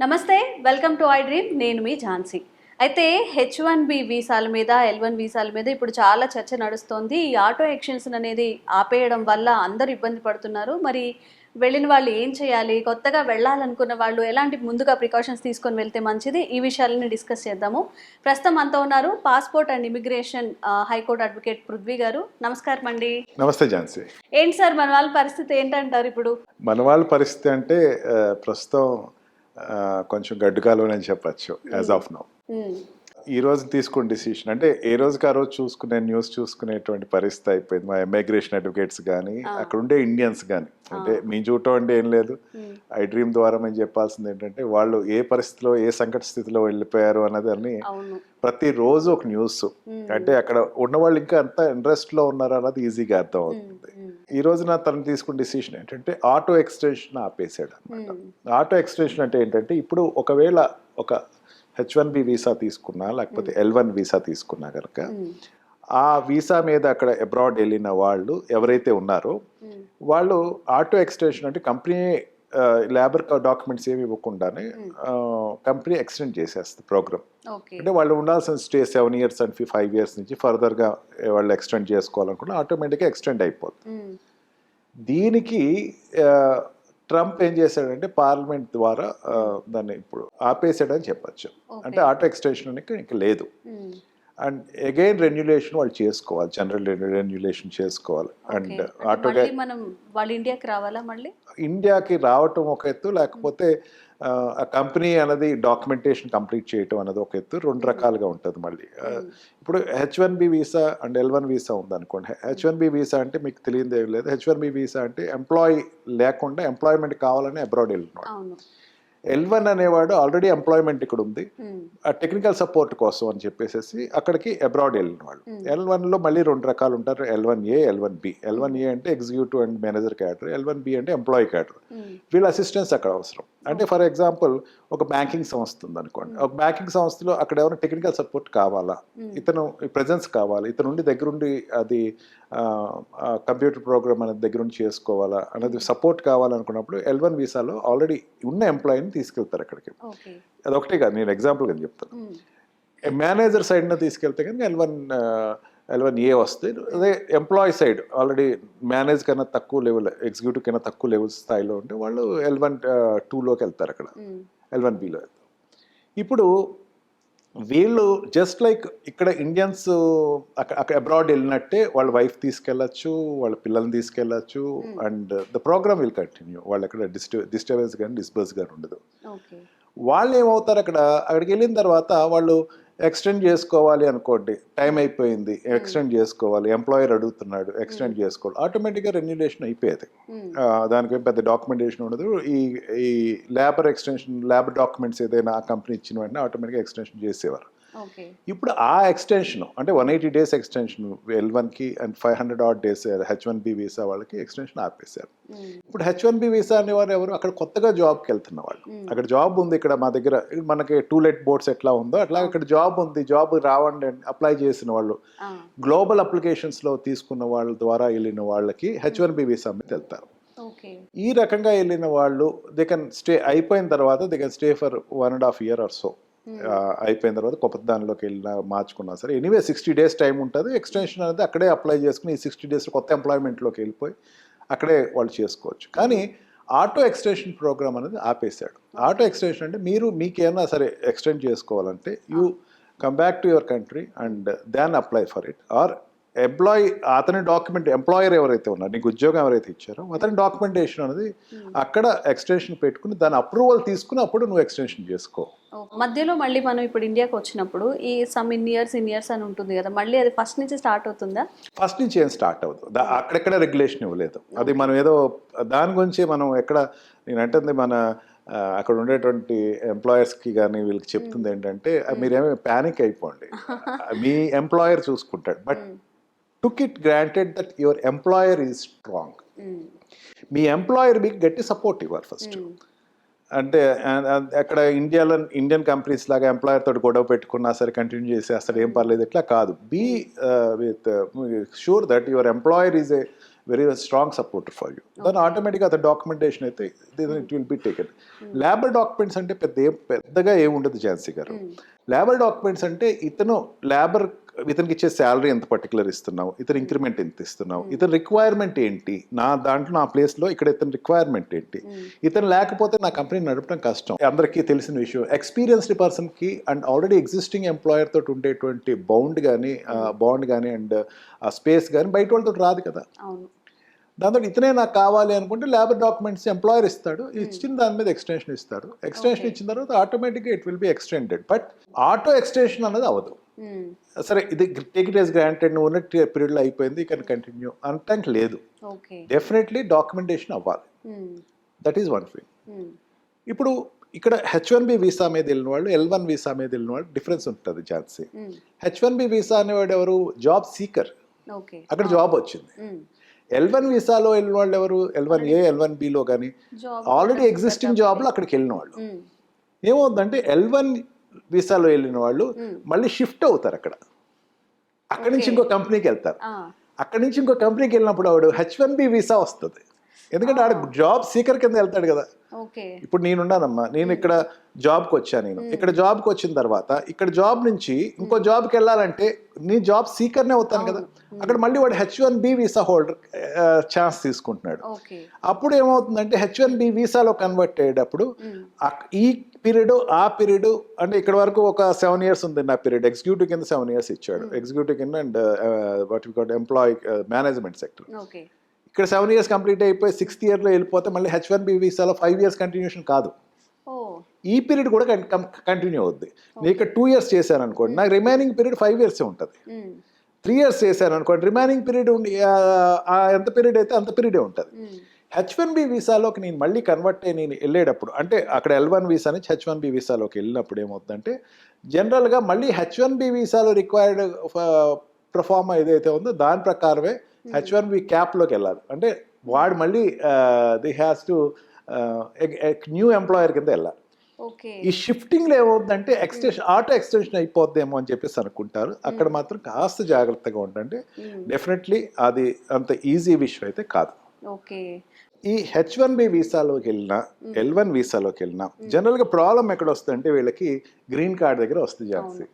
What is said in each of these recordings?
నమస్తే welcome to I dream. నేను మీ ఝాన్సీ. అయితే హెచ్ వన్ బి వీసాల మీద ఎల్ వన్ వీసాల మీద ఇప్పుడు చాలా చర్చ నడుస్తోంది. ఈ ఆటో ఎక్షన్స్ అనేది ఆపేయడం వల్ల అందరూ ఇబ్బంది పడుతున్నారు. మరి వెళ్ళిన వాళ్ళు ఏం చేయాలి కొత్తగా వెళ్ళాలనుకున్న వాళ్ళు ఎలాంటి ముందుగా ప్రికాషన్స్ తీసుకొని వెళ్తే మంచిది? ఈ విషయాలని డిస్కస్ చేద్దాము. ప్రస్తుతం అంతా ఉన్నారు passport and immigration high court advocate Prithvi గారు. నమస్కారం అండి. నమస్తే ఝాన్సీ. ఏంటి సార్ మన వాళ్ళ పరిస్థితి ఏంటంటారు ఇప్పుడు? మన వాళ్ళ పరిస్థితి అంటే ప్రస్తుతం కొంచెం గడ్డుకాలం అని చెప్పచ్చు యాజ్ ఆఫ్ నౌ ఉమ్, ఈ రోజు తీసుకున్న డిసిషన్ అంటే ఏ రోజుకి ఆ రోజు చూసుకునే న్యూస్ చూసుకునేటువంటి పరిస్థితి అయిపోయింది. మా ఇమిగ్రేషన్ అడ్వకేట్స్ కానీ అక్కడ ఉండే ఇండియన్స్ కానీ అంటే మీ చూడటం అంటే ఏం లేదు. ఐ డ్రీమ్ ద్వారా మేము చెప్పాల్సింది ఏంటంటే వాళ్ళు ఏ పరిస్థితిలో ఏ సంకట స్థితిలో వెళ్ళిపోయారు అన్నది అని ప్రతిరోజు ఒక న్యూస్ అంటే అక్కడ ఉన్న వాళ్ళు ఇంకా అంత ఇంట్రెస్ట్లో ఉన్నారు అన్నది ఈజీగా అర్థం అవుతుంది. ఈ రోజున తను తీసుకున్న డిసిషన్ ఏంటంటే ఆటో ఎక్స్టెన్షన్ ఆపేసాడు అనమాట ఆటో ఎక్స్టెన్షన్ అంటే ఏంటంటే ఇప్పుడు ఒకవేళ ఒక హెచ్ వన్ బి వీసా తీసుకున్నా లేకపోతే ఎల్ వన్ వీసా తీసుకున్నా కనుక ఉమ్, ఆ వీసా మీద అక్కడ అబ్రాడ్ వెళ్ళిన వాళ్ళు ఎవరైతే ఉన్నారో ఉమ్, వాళ్ళు ఆటో ఎక్స్టెన్షన్ అంటే కంపెనీ లేబర్ డాక్యుమెంట్స్ ఏమి ఇవ్వకుండానే కంపెనీ ఎక్స్టెండ్ చేసేస్తుంది ప్రోగ్రామ్. అంటే వాళ్ళు ఉండాల్సిన stay seven years and five years నుంచి ఫర్దర్గా వాళ్ళు ఎక్స్టెండ్ చేసుకోవాలనుకున్నా ఆటోమేటిక్గా ఎక్స్టెండ్ అయిపోతుంది దీనికి ట్రంప్ ఏం చేశాడంటే పార్లమెంట్ ద్వారా దాన్ని ఇప్పుడు ఆపేసాడని చెప్పచ్చు. అంటే ఆటో ఎక్స్టెన్షన్ అనేది ఇంకా లేదు. అండ్ అగైన్ రెన్యులేషన్ వాళ్ళు చేసుకోవాలి. జనరల్ రెన్యులేషన్ చేసుకోవాలి. అండ్ ఆటో మనం వాళ్ళ ఇండియాకి రావాలా మళ్ళీ? ఇండియాకి రావటం ఒక ఎత్తు లేకపోతే ఆ, కంపెనీ అనేది డాక్యుమెంటేషన్ కంప్లీట్ చేయటం అనేది ఒక ఎత్తు రెండు రకాలుగా ఉంటుంది మళ్ళీ. ఆ, ఇప్పుడు H one B visa and L one visa ఉందనుకోండి. హెచ్ వన్ బి వీసా అంటే మీకు తెలియదు ఏం లేదు. హెచ్ వన్ బి వీసా అంటే ఎంప్లాయీ లేకుండా ఎంప్లాయ్మెంట్ కావాలని అబ్రాడ్ వెళ్ళినాడు. ఎల్ వన్ అనేవాడు ఆల్రెడీ ఎంప్లాయ్మెంట్ ఇక్కడ ఉంది. ఉమ్, ఆ టెక్నికల్ సపోర్ట్ కోసం అని చెప్పేసి అక్కడికి అబ్రాడ్ వెళ్ళిన వాళ్ళు ఎల్ వన్లో మళ్ళీ రెండు రకాలు ఉంటారు. L one A L one B L one A అంటే executive and manager cadre L one B అంటే ఎంప్లాయీ క్యాడర్ వీళ్ళ అసిస్టెన్స్ అక్కడ అవసరం. అంటే ఫర్ ఎగ్జాంపుల్ ఒక బ్యాంకింగ్ సంస్థ ఉంది అనుకోండి ఒక బ్యాంకింగ్ సంస్థలో అక్కడ ఏమైనా టెక్నికల్ సపోర్ట్ కావాలా? ఇతను ప్రెజెన్స్ కావాలి. ఇతను ఉండి దగ్గరుండి అది కంప్యూటర్ ప్రోగ్రామ్ అనేది దగ్గరుండి చేసుకోవాలా? అనేది సపోర్ట్ కావాలనుకున్నప్పుడు ఎల్ వన్ వీసాలో ఆల్రెడీ ఉన్న ఎంప్లాయీని తీసుకెళ్తారు అక్కడికి. అదొకటే కాదు నేను ఎగ్జాంపుల్ అని చెప్తాను మేనేజర్ సైడ్న తీసుకెళ్తే కనుక L one L one A వస్తుంది అదే ఎంప్లాయీ సైడ్ ఆల్రెడీ మేనేజ్ కన్నా తక్కువ లెవెల్ ఎగ్జిక్యూటివ్ కన్నా తక్కువ లెవెల్ స్థాయిలో ఉంటే వాళ్ళు ఎల్ వన్ టూలోకి వెళ్తారు అక్కడ. ఉమ్, ఎల్ వన్ బిలో వెళ్తారు. ఇప్పుడు వీళ్ళు జస్ట్ లైక్ ఇక్కడ ఇండియన్స్ అక్కడ అక్కడ అబ్రాడ్ వెళ్ళినట్టే వాళ్ళ వైఫ్ తీసుకెళ్ళచ్చు వాళ్ళ పిల్లల్ని తీసుకెళ్ళచ్చు and the programme will continue వాళ్ళు అక్కడ డిస్టర్బ్ డిస్టర్బెన్స్ కానీ డిస్బర్స్ కానీ ఉండదు. వాళ్ళు ఏమవుతారు అక్కడ? అక్కడికి వెళ్ళిన తర్వాత వాళ్ళు ఎక్స్టెండ్ చేసుకోవాలి అనుకోండి టైం అయిపోయింది ఎక్స్టెండ్ చేసుకోవాలి ఎంప్లాయర్ అడుగుతున్నాడు ఎక్స్టెండ్ చేసుకోవాలి ఆటోమేటిక్గా రెన్యులేషన్ అయిపోయేది. ఆ, దానికి పెద్ద డాక్యుమెంటేషన్ ఉండదు. ఈ ఈ లేబర్ ఎక్స్టెన్షన్ లేబర్ డాక్యుమెంట్స్ ఏదైనా ఆ కంపెనీ ఇచ్చిన వెంటనే ఆటోమేటిక్గా ఎక్స్టెన్షన్ చేసేవారు. ఇప్పుడు ఆ ఎక్స్టెన్షన్ అంటే one eighty days extension L వన్కి and five hundred eight days H one B visa వాళ్ళకి ఎక్స్టెన్షన్ ఆపేశారు. ఇప్పుడు హెచ్ వన్ బి వీసా అనేవారు ఎవరు? అక్కడ కొత్తగా జాబ్కి వెళ్తున్న వాళ్ళు. అక్కడ జాబ్ ఉంది ఇక్కడ మా దగ్గర మనకి టూ లెట్ బోర్డ్స్ ఎట్లా ఉందో అట్లా ఇక్కడ జాబ్ ఉంది జాబ్ రావండి అప్లై చేసిన వాళ్ళు. గ్లోబల్ అప్లికేషన్స్లో తీసుకున్న వాళ్ళ ద్వారా వెళ్ళిన వాళ్ళకి హెచ్ వన్ బి వీసా మీద వెళ్తారు. ఈ రకంగా వెళ్ళిన వాళ్ళు దే కెన్ స్టే అయిపోయిన తర్వాత they can stay for one and half year or so అయిపోయిన తర్వాత కొత్త దానిలోకి వెళ్ళినా మార్చుకున్నా సరే ఎనీవే సిక్స్టీ డేస్ టైం ఉంటుంది. ఎక్స్టెన్షన్ అనేది అక్కడే అప్లై చేసుకుని ఈ సిక్స్టీ డేస్ కొత్త ఎంప్లాయ్మెంట్లోకి వెళ్ళిపోయి అక్కడే వాళ్ళు చేసుకోవచ్చు. కానీ ఆటో ఎక్స్టెన్షన్ ప్రోగ్రామ్ అనేది ఆపేశాడు. ఆటో ఎక్స్టెన్షన్ అంటే మీరు మీకేమైనా సరే ఎక్స్టెండ్ చేసుకోవాలంటే you come back to your country and then apply for it or employee అతని డాక్యుమెంట్ ఎంప్లాయర్ ఎవరైతే ఉన్నారో నీకు ఉద్యోగం ఎవరైతే ఇచ్చారో అతని డాక్యుమెంటేషన్ అనేది అక్కడ ఎక్స్టెన్షన్ పెట్టుకుని దాని అప్రూవల్ తీసుకుని అప్పుడు నువ్వు ఎక్స్టెన్షన్ చేసుకో. మధ్యలో మళ్ళీ మనం ఇప్పుడు ఇండియాకి వచ్చినప్పుడు ఈ some in years in years అని ఉంటుంది కదా మళ్ళీ అది ఫస్ట్ నుంచి స్టార్ట్ అవుతుందా? ఫస్ట్ నుంచి ఏం స్టార్ట్ అవ్వదు. దా- అక్కడెక్కడ రెగ్యులేషన్ ఇవ్వలేదు. అది మనం ఏదో దాని గురించి మనం ఎక్కడ నేను అంటుంది మన అక్కడ ఉండేటువంటి ఎంప్లాయర్స్కి కానీ వీళ్ళకి చెప్తుంది ఏంటంటే మీరేమీ ప్యానిక్ అయిపోండి. మీ ఎంప్లాయర్ చూసుకుంటాడు. But took it granted that your employer is strong me employer మీకు గట్టి సపోర్ట్ ఇవ్వాలి ఫస్ట్ అంటే అక్కడ ఇండియాలో ఇండియన్ కంపెనీస్ లాగా ఎంప్లాయర్ తోటి గొడవ పెట్టుకున్నా సరే కంటిన్యూ చేసి అసలు ఏం పర్లేదు ఇట్లా కాదు. Be with sure that your employer is a very strong supporter for you దాని ఆటోమేటిక్గా అతని డాక్యుమెంటేషన్ అయితే it will be taken labour documents అంటే పెద్ద ఏం పెద్దగా ఏముండదు ఝాన్సీ గారు. లేబర్ డాక్యుమెంట్స్ అంటే ఇతను లేబర్ ఇతనికి ఇచ్చే శాలరీ ఎంత పర్టికులర్ ఇస్తున్నావు? ఇతను ఇంక్రిమెంట్ ఎంత ఇస్తున్నావు? ఇతని రిక్వైర్మెంట్ ఏంటి? నా దాంట్లో నా ప్లేస్లో ఇక్కడ ఇతని రిక్వైర్మెంట్ ఏంటి? ఇతను లేకపోతే నా కంపెనీ నడపడం కష్టం. అందరికీ తెలిసిన విషయం. ఎక్స్పీరియన్స్డ్ పర్సన్కి అండ్ ఆల్రెడీ ఎగ్జిస్టింగ్ ఎంప్లాయర్ తోటి ఉండేటువంటి బౌండ్ కానీ బాండ్ కానీ అండ్ స్పేస్ కానీ బయట వాళ్ళతో రాదు కదా. అవును. దాంతో ఇతనే నాకు కావాలి అనుకుంటే లేబర్ డాక్యుమెంట్స్ ఎంప్లాయర్ ఇస్తాడు. ఇచ్చిన దాని మీద ఎక్స్టెన్షన్ ఇస్తాడు ఎక్స్టెన్షన్. ఇచ్చిన తర్వాత ఆటోమేటిక్గా it will be extended but auto extension అన్నది అవ్వదు. మ్మ్. సరే ఇది టేక్ ఇట్ ఎస్ గ్రాంటెడ్ ఉన్న పీరియడ్లో అయిపోయింది. ఇక కంటిన్యూ అంటానికి లేదు. డెఫినెట్లీ డాక్యుమెంటేషన్ అవ్వాలి. That is one thing. ఇప్పుడు ఇక్కడ హెచ్ వన్ బి వీసా మీద వెళ్ళిన వాళ్ళు ఎల్ వన్ వీసా మీద వెళ్ళిన వాళ్ళు డిఫరెన్స్ ఉంటుంది ఛాన్సీ. హెచ్ వన్ బి వీసా అనేవాడు ఎవరు? జాబ్ సీకర్ అక్కడ జాబ్ వచ్చింది. మ్మ్. ఎల్ వన్ వీసాలో వెళ్ళిన వాళ్ళు ఎవరు L one A L one below కానీ ఆల్రెడీ ఎగ్జిస్టింగ్ జాబ్లో అక్కడికి వెళ్ళిన వాళ్ళు. ఏమవుతుందంటే ఎల్ వన్ వీసాలో వెళ్ళిన వాళ్ళు. మళ్ళీ షిఫ్ట్ అవుతారు అక్కడ అక్కడి నుంచి. ఇంకో కంపెనీకి వెళ్తారు అక్కడి నుంచి ఇంకో కంపెనీకి వెళ్ళినప్పుడు ఆవిడ హెచ్ వన్ బి వీసా వస్తుంది ఎందుకంటే ఆడ జాబ్ సీకర్ కింద వెళ్తాడు కదా. ఇప్పుడు నేనున్నానమ్మా నేను ఇక్కడ జాబ్కి వచ్చాను నేను. ఇక్కడ జాబ్కి వచ్చిన తర్వాత ఇక్కడ జాబ్ నుంచి ఇంకో జాబ్కి వెళ్ళాలంటే నీ జాబ్ సీకర్నే అవుతాను కదా. అక్కడ మళ్ళీ వాడు H one B visa holder chance తీసుకుంటున్నాడు. అప్పుడు ఏమవుతుందంటే హెచ్ వన్ బి వీసాలో కన్వర్ట్ అయ్యేటప్పుడు ఈ పీరియడ్ ఆ పీరియడ్ అంటే ఇక్కడ వరకు ఒక సెవెన్ ఇయర్స్ ఉంది నా పీరియడ్ ఎగ్జిక్యూటివ్ కింద సెవెన్ ఇయర్స్ ఇచ్చాడు. ఎగ్జిక్యూటివ్ కింద and what employee management sector ఇక్కడ సెవెన్ ఇయర్స్ కంప్లీట్ అయిపోయి సిక్స్త్ ఇయర్లో వెళ్ళిపోతే మళ్ళీ హెచ్ వన్ బి వీసాలో ఫైవ్ ఇయర్స్ కంటిన్యూషన్ కాదు. ఈ పీరియడ్ కూడా కంటిన్యూ అవుద్ది. నేను ఇక్కడ టూ ఇయర్స్ చేశాను అనుకోండి నాకు రిమైనింగ్ పీరియడ్ ఫైవ్ ఇయర్స్ ఉంటుంది. త్రీ ఇయర్స్ చేశాను అనుకోండి రిమైనింగ్ పీరియడ్ ఎంత పీరియడ్ అయితే అంత పీరియడే ఉంటుంది. హెచ్ వన్ బి వీసాలోకి నేను మళ్ళీ కన్వర్ట్ అయ్యి నేను వెళ్ళేటప్పుడు అంటే అక్కడ ఎల్ వన్ వీసా నుంచి హెచ్ వన్ బి వీసాలోకి వెళ్ళినప్పుడు ఏమవుతుందంటే జనరల్గా మళ్ళీ హెచ్ వన్ బి వీసాలో రిక్వైర్డ్ ప్రొఫార్మ్ ఏదైతే ఉందో దాని ప్రకారమే హెచ్ వన్ బి క్యాప్లోకి వెళ్ళాలి. అంటే వాడు మళ్ళీ the has to new employer కింద వెళ్ళాలి. ఓకే. ఈ షిఫ్టింగ్లో ఏమవుతుందంటే ఎక్స్టెన్షన్ ఆటో ఎక్స్టెన్షన్ అయిపోద్దేమో అని చెప్పేసి అనుకుంటారు. అక్కడ మాత్రం కాస్త జాగ్రత్తగా ఉండండి. డెఫినెట్లీ అది అంత ఈజీ విషయం అయితే కాదు. ఓకే. ఈ హెచ్ వన్ బి వీసాలోకి వెళ్ళినా ఎల్ వన్ వీసాలోకి వెళ్ళినా జనరల్గా ప్రాబ్లం ఎక్కడ వస్తుందంటే వీళ్ళకి గ్రీన్ కార్డ్ దగ్గర వస్తుంది మ్మ్.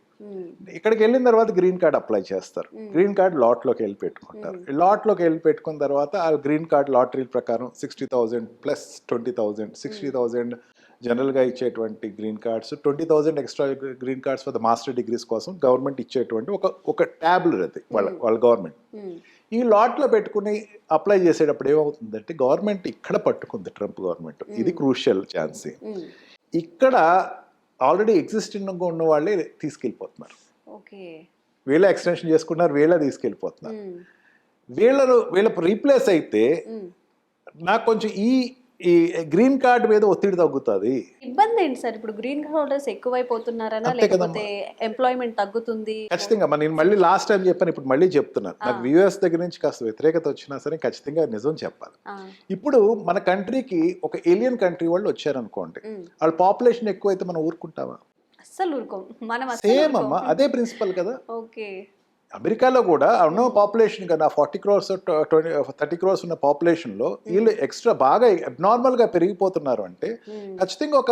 ఇక్కడికి వెళ్ళిన తర్వాత గ్రీన్ కార్డ్ అప్లై చేస్తారు. గ్రీన్ కార్డ్ లాట్లోకి వెళ్ళి పెట్టుకుంటారు. లాట్లోకి వెళ్ళి పెట్టుకున్న తర్వాత ఆ గ్రీన్ కార్డ్ లాటరీ ప్రకారం sixty thousand plus twenty thousand sixty thousand జనరల్గా ఇచ్చేటువంటి green cards twenty thousand extra green cards for the master degrees కోసం గవర్నమెంట్ ఇచ్చేటువంటి ఒక ఒక ట్యాబ్లెట్ అది వాళ్ళ వాళ్ళ గవర్నమెంట్. ఈ లాట్లో పెట్టుకుని అప్లై చేసేటప్పుడు ఏమవుతుందంటే గవర్నమెంట్ ఇక్కడ పట్టుకుంది ట్రంప్ గవర్నమెంట్ ఇది క్రూషియల్ ఛాన్సీ. ఇక్కడ ఆల్రెడీ ఎగ్జిస్టింగ్ ఉన్న వాళ్ళే తీసుకెళ్ళిపోతున్నారు ఓకే వీళ్ళే ఎక్స్టెన్షన్ చేసుకున్నారు వీళ్ళే తీసుకెళ్ళిపోతున్నారు. వీళ్ళను వీళ్ళ రీప్లేస్ అయితే. నాకు కొంచెం ఈ ఈ గ్రీన్ కార్డ్ మీద ఒత్తిడి తగ్గుతుంది. ఇబ్బంది ఏంటి సార్? ఇప్పుడు గ్రీన్ కార్డ్ హోల్డర్స్ ఎక్కువైపోతున్నారనా. లేకపోతే ఎంప్లాయ్మెంట్ తగ్గుతుంది? ఖచ్చితంగా నేను మళ్ళీ లాస్ట్ టైం చెప్పాను ఇప్పుడు మళ్ళీ చెప్తున్నాను నాకు వ్యూఎస్ దగ్గర నుంచి కాస్త వ్యతిరేకత వచ్చినా సరే ఖచ్చితంగా నిజం చెప్పాలి. ఇప్పుడు మన కంట్రీకి ఒక ఏలియన్ కంట్రీ వాళ్ళు వచ్చారనుకోండి. వాళ్ళ పాపులేషన్ ఎక్కువైతే మనం ఊరుకుంటామా? అస్సలు ఊరుకోం. మనం సేమ్. అమ్మా అదే ప్రిన్సిపల్ కదా. ఓకే. అమెరికాలో కూడా ఉన్న పాపులేషన్ కదా forty crores twenty thirty crores ఉన్న పాపులేషన్లో వీళ్ళు ఎక్స్ట్రా బాగా అబ్నార్మల్గా పెరిగిపోతున్నారు అంటే మ్మ్. ఖచ్చితంగా ఒక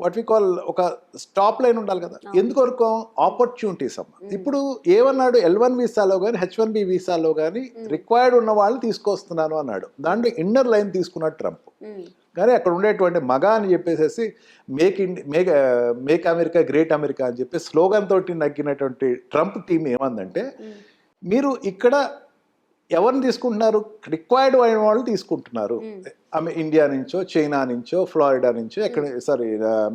వాట్ వి కాల్ ఒక స్టాప్ లైన్ ఉండాలి కదా. ఎందుకొరకు? ఆపర్చునిటీస్ అమ్మ. ఇప్పుడు ఏమన్నాడు? ఎల్ వన్ వీసాలో కానీ హెచ్ వన్ బి వీసాలో కానీ రిక్వైర్డ్ ఉన్న వాళ్ళని తీసుకొస్తున్నాను అన్నాడు. దాంట్లో ఇన్నర్ లైన్ తీసుకున్నాడు ట్రంప్. కానీ అక్కడ ఉండేటువంటి మగ అని చెప్పేసి make indie make make America great America అని చెప్పి స్లోగన్ తోటి నగ్గినటువంటి ట్రంప్ టీం ఏమందంటే. మీరు ఇక్కడ ఎవరిని తీసుకుంటున్నారు? రిక్వైర్డ్ అయిన వాళ్ళు తీసుకుంటున్నారు. ఆమె ఇండియా నుంచో చైనా నుంచో ఫ్లోరిడా నుంచో ఎక్కడ సారీ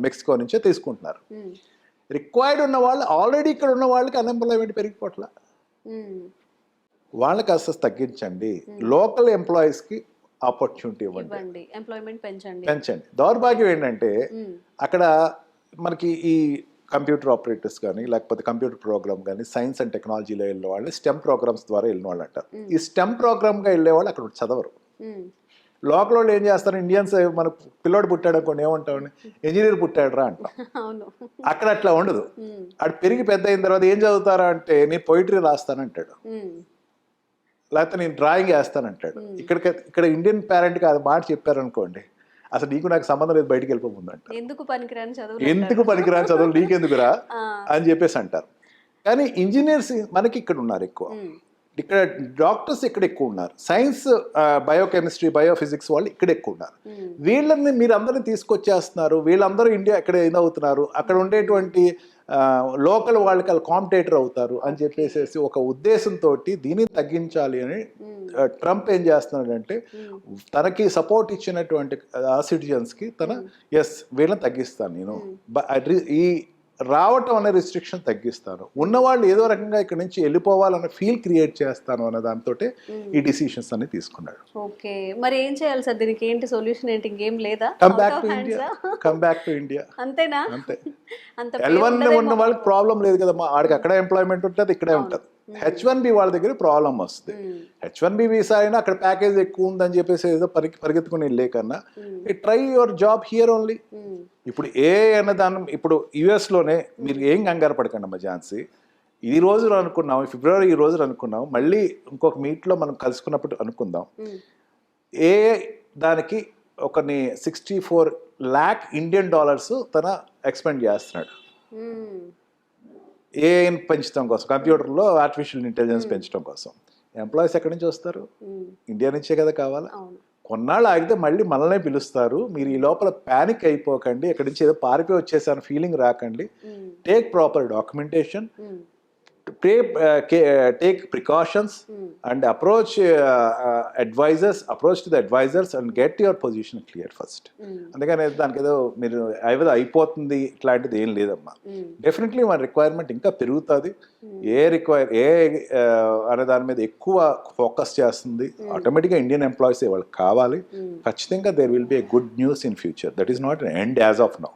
మెక్సికో నుంచో తీసుకుంటున్నారు. రిక్వైర్డ్ ఉన్న వాళ్ళు ఆల్రెడీ ఇక్కడ ఉన్న వాళ్ళకి అన్ఎంప్లాయ్మెంట్ పెరిగిపోట్ల. వాళ్ళకి కాస్త తగ్గించండి. లోకల్ ఎంప్లాయీస్కి ఆపర్చునిటీ ఇవ్వండి. ఎంప్లాయ్మెంట్ పెంచండి. పెంచండి. దౌర్భాగ్యం ఏంటంటే. అక్కడ మనకి ఈ కంప్యూటర్ ఆపరేటర్స్ కానీ లేకపోతే కంప్యూటర్ ప్రోగ్రామ్ కానీ సైన్స్ అండ్ టెక్నాలజీలో వెళ్ళిన వాళ్ళు స్టెమ్ ప్రోగ్రామ్స్ ద్వారా వెళ్ళిన వాళ్ళు అంటారు ఈ స్టెమ్ ప్రోగ్రామ్గా వెళ్ళే వాళ్ళు అక్కడ చదవరు. లోకల్ వాళ్ళు ఏం చేస్తారు? ఇండియన్స్ మన పిల్లోడు పుట్టాడు అనుకోండి ఏమంటామని ఇంజనీర్ పుట్టాడు రా అంటాం అక్కడ అట్లా ఉండదు. ఆడు పెరిగి పెద్ద అయిన తర్వాత ఏం చదువుతారా అంటే నేను పొయిటరీ రాస్తానంటాడు. లేకపోతే నేను డ్రాయింగ్ వేస్తానంటాడు. ఇక్కడ ఇక్కడ ఇండియన్ పేరెంట్కి అది మాట చెప్పారనుకోండి అసలు నీకు నాకు సంబంధం లేదు బయటికి వెళ్ళిపోతుందంట ఎందుకు పనికిరాని చదువు ఎందుకు పనికిరాని చదువులు? నీకెందుకురా? అని చెప్పేసి అంటారు. కానీ ఇంజనీర్స్ మనకి ఇక్కడ ఉన్నారు ఎక్కువ. ఇక్కడ డాక్టర్స్ ఇక్కడ ఎక్కువ ఉన్నారు. సైన్స్ బయోకెమిస్ట్రీ బయోఫిజిక్స్ వాళ్ళు ఇక్కడ ఎక్కువ ఉన్నారు. వీళ్ళని మీరు అందరిని తీసుకొచ్చేస్తున్నారు. వీళ్ళందరూ ఇండియా ఇక్కడ ఏదవుతున్నారు అక్కడ ఉండేటువంటి లోకల్ వాళ్ళకి వాళ్ళు కాంపిటేటర్ అవుతారు అని చెప్పేసి ఒక ఉద్దేశంతో దీన్ని తగ్గించాలి అని ట్రంప్ ఏం చేస్తున్నాడంటే తనకి సపోర్ట్ ఇచ్చినటువంటి ఆ సిటిజన్స్కి తన ఎస్ వీళ్ళని తగ్గిస్తాను నేను. ఈ రావటం అనే రిస్ట్రిక్షన్ తగ్గిస్తాను. ఉన్నవాళ్ళు ఏదో రకంగా ఇక్కడ నుంచి వెళ్ళిపోవాలన్న ఫీల్ క్రియేట్ చేస్తాను అనే దాంతో ఈ డిసిషన్స్ అన్ని తీసుకున్నాడు. ఓకే. మరి ఏం చేయాలి సార్? దీనికి ఏంటి సొల్యూషన్ ఏంటి? ఇంకేం లేదా? Come back to India? Come back to India అంతేనా? అంతే. అంత ఎల్ పేరు వన్ ఉండదేమో. ఉన్న వాళ్ళకి ప్రాబ్లం లేదు కదమ్మా. ఆడికి అక్కడ ఎంప్లాయ్మెంట్ ఉంటుంది ఇక్కడే ఉంటుంది. హెచ్ వన్ బి వాళ్ళ దగ్గర ప్రాబ్లం వస్తుంది. హెచ్ వన్ బి వీసా అయినా అక్కడ ప్యాకేజ్ ఎక్కువ ఉందని చెప్పేసి ఏదో పరిగె పరిగెత్తుకుని వెళ్ళే కన్నా try your job here only. ఇప్పుడు ఏ అనే దాని ఇప్పుడు US లోనే మీరు ఏం కంగారు పడకండి అమ్మ ఝాన్సీ ఈ రోజు అనుకున్నాం ఫిబ్రవరి ఈ రోజు అనుకున్నాం మళ్ళీ ఇంకొక మీట్లో మనం కలుసుకున్నప్పుడు అనుకుందాం. ఏ దానికి ఒకని sixty four lakh Indian dollars తన ఎక్స్పెండ్ చేస్తున్నాడు. ఏఐని పెంచడం కోసం కంప్యూటర్లో ఆర్టిఫిషియల్ ఇంటెలిజెన్స్ పెంచడం కోసం. ఎంప్లాయీస్ ఎక్కడి నుంచి వస్తారు. ఇండియా నుంచే కదా కావాలా? కొన్నాళ్ళు ఆగితే మళ్ళీ మనల్నే పిలుస్తారు. మీరు ఈ లోపల ప్యానిక్ అయిపోకండి. ఎక్కడి నుంచి ఏదో పారిపోయి వచ్చేసాను ఫీలింగ్ రాకండి. Take proper documentation hmm. Take precautions. And approach advisers approach to the advisers and get your position clear first. అందుకని దానికి ఏదో మీరు ఏదో అయిపోతుంది ఇట్లాంటిది ఏం లేదమ్మా మ్మ్. డెఫినెట్లీ మన రిక్వైర్మెంట్ ఇంకా పెరుగుతుంది ఏ రిక్వైర్ ఏ ఆ, అనే దాని మీద ఎక్కువ ఫోకస్ చేస్తుంది ఆటోమేటిక్గా ఇండియన్ ఎంప్లాయీస్ వాళ్ళకి కావాలి మ్మ్. ఖచ్చితంగా there will be a good news in future that is not end as of now.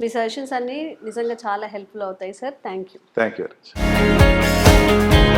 Me suggestions అన్నీ నిజంగా చాలా హెల్ప్ఫుల్ అవుతాయి sir thank you thank you